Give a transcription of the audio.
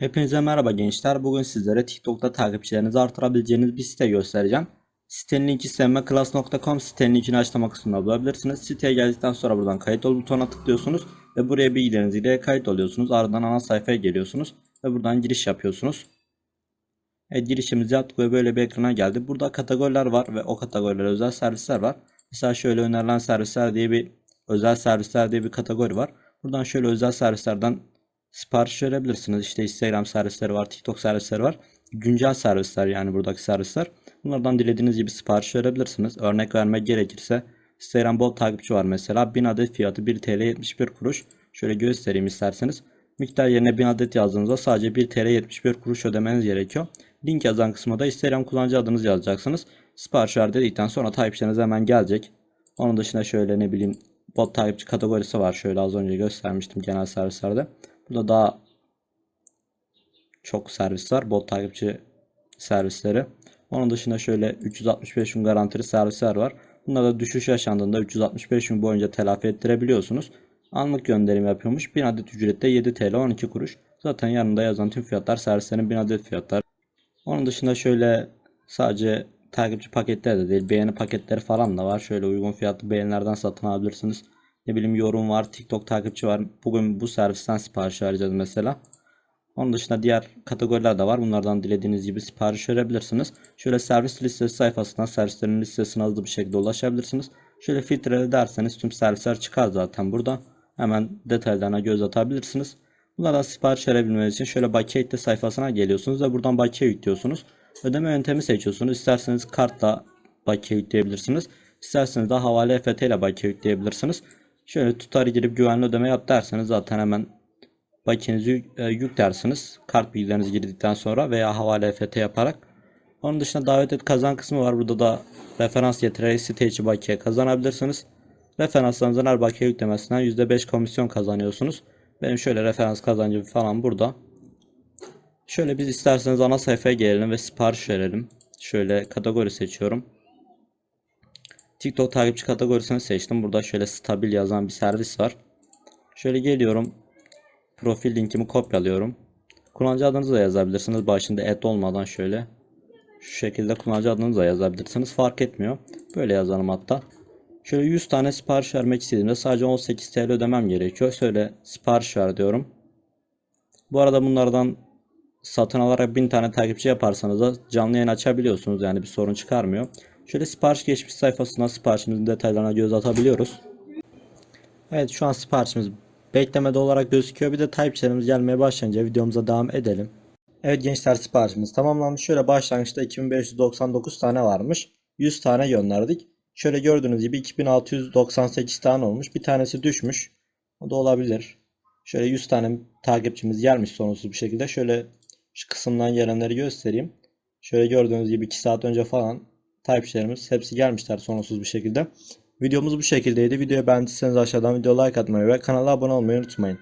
Hepinize merhaba gençler. Bugün sizlere TikTok'ta takipçilerinizi artırabileceğiniz bir site göstereceğim. Sitenin linki sevmeclass.com sitenin linkini açıklama kısmında bulabilirsiniz. Siteye geldikten sonra buradan kayıt ol butonuna tıklıyorsunuz ve buraya bilgilerinizi ile kayıt oluyorsunuz. Ardından ana sayfaya geliyorsunuz ve buradan giriş yapıyorsunuz. Evet girişimizi yaptık ve böyle bir ekrana geldi. Burada kategoriler var ve o kategorilere özel servisler var. Mesela şöyle önerilen servisler diye bir özel servisler diye bir kategori var. Buradan şöyle özel servislerden sipariş verebilirsiniz. İşte Instagram servisleri var, TikTok servisleri var. Güncel servisler yani buradaki servisler. Bunlardan dilediğiniz gibi sipariş verebilirsiniz. Örnek vermek gerekirse Instagram bot takipçi var mesela. 1000 adet fiyatı 1 TL 71 kuruş. Şöyle göstereyim isterseniz. Miktar yerine 1000 adet yazdığınızda sadece 1 TL 71 kuruş ödemeniz gerekiyor. Link yazan kısma da Instagram kullanıcı adınızı yazacaksınız. Sipariş ver dedikten sonra takipçileriniz hemen gelecek. Onun dışında şöyle ne bileyim bot takipçi kategorisi var. Şöyle az önce göstermiştim genel servislerde. Burada daha çok servis var. Bot takipçi servisleri. Onun dışında şöyle 365 gün garantili servisler var. Bunlarda düşüş yaşandığında 365 gün boyunca telafi ettirebiliyorsunuz. Anlık gönderim yapıyormuş. 1000 adet ücrette 7 TL 12 kuruş. Zaten yanında yazan tüm fiyatlar servislerin 1000 adet fiyatlar. Onun dışında şöyle sadece takipçi paketleri de değil beğeni paketleri falan da var. Şöyle uygun fiyatlı beğenilerden satın alabilirsiniz. Ne bileyim yorum var, TikTok takipçi var. Bugün bu servisten sipariş vereceğiz mesela. Onun dışında diğer kategoriler de var. Bunlardan dilediğiniz gibi sipariş verebilirsiniz. Şöyle servis listesi sayfasından servislerin listesine hızlı bir şekilde ulaşabilirsiniz. Şöyle filtre derseniz tüm servisler çıkar zaten burada. Hemen detaylarına göz atabilirsiniz. Bunlardan sipariş verebilmeniz için şöyle bakiye ekle sayfasına geliyorsunuz ve buradan bakiye yüklüyorsunuz. Ödeme yöntemi seçiyorsunuz. İsterseniz kartla bakiye yükleyebilirsiniz. İsterseniz de havale EFT ile bakiye yükleyebilirsiniz. Şöyle tutarı girip güvenli ödeme yap derseniz zaten hemen bakiyenizi e, yüklersiniz. Kart bilgilerinizi girdikten sonra veya havale EFT yaparak. Onun dışında davet et kazan kısmı var. Burada da referans getirerek site içi bakiye kazanabilirsiniz. Referanslarınızın her bakiye yüklemesinden %5 komisyon kazanıyorsunuz. Benim şöyle referans kazancım falan burada. Şöyle biz isterseniz ana sayfaya gelelim ve sipariş verelim. Şöyle kategori seçiyorum. TikTok takipçi kategorisini seçtim. Burada şöyle stabil yazan bir servis var. Şöyle geliyorum. Profil linkimi kopyalıyorum. Kullanıcı adınızı da yazabilirsiniz. Başında et olmadan şöyle. Şu şekilde kullanıcı adınızı da yazabilirsiniz. Fark etmiyor. Böyle yazalım hatta. Şöyle 100 tane sipariş vermek istediğimde sadece 18 TL ödemem gerekiyor. Şöyle sipariş ver diyorum. Bu arada bunlardan satın alarak 1000 tane takipçi yaparsanız da canlı yayın açabiliyorsunuz. Yani bir sorun çıkarmıyor. Şöyle sipariş geçmiş sayfasına siparişimizin detaylarına göz atabiliyoruz. Evet şu an siparişimiz beklemede olarak gözüküyor. Bir de takipçilerimiz gelmeye başlayınca videomuza devam edelim. Evet gençler siparişimiz tamamlanmış. Şöyle başlangıçta 2599 tane varmış. 100 tane gönderdik. Şöyle gördüğünüz gibi 2698 tane olmuş. Bir tanesi düşmüş. O da olabilir. Şöyle 100 tane takipçimiz gelmiş sorunsuz bir şekilde. Şöyle şu kısımdan gelenleri göstereyim. Şöyle gördüğünüz gibi 2 saat önce falan takipçilerimiz hepsi gelmişler sorunsuz bir şekilde. Videomuz bu şekildeydi. Videoyu beğendiyseniz aşağıdan video like atmayı ve kanala abone olmayı unutmayın.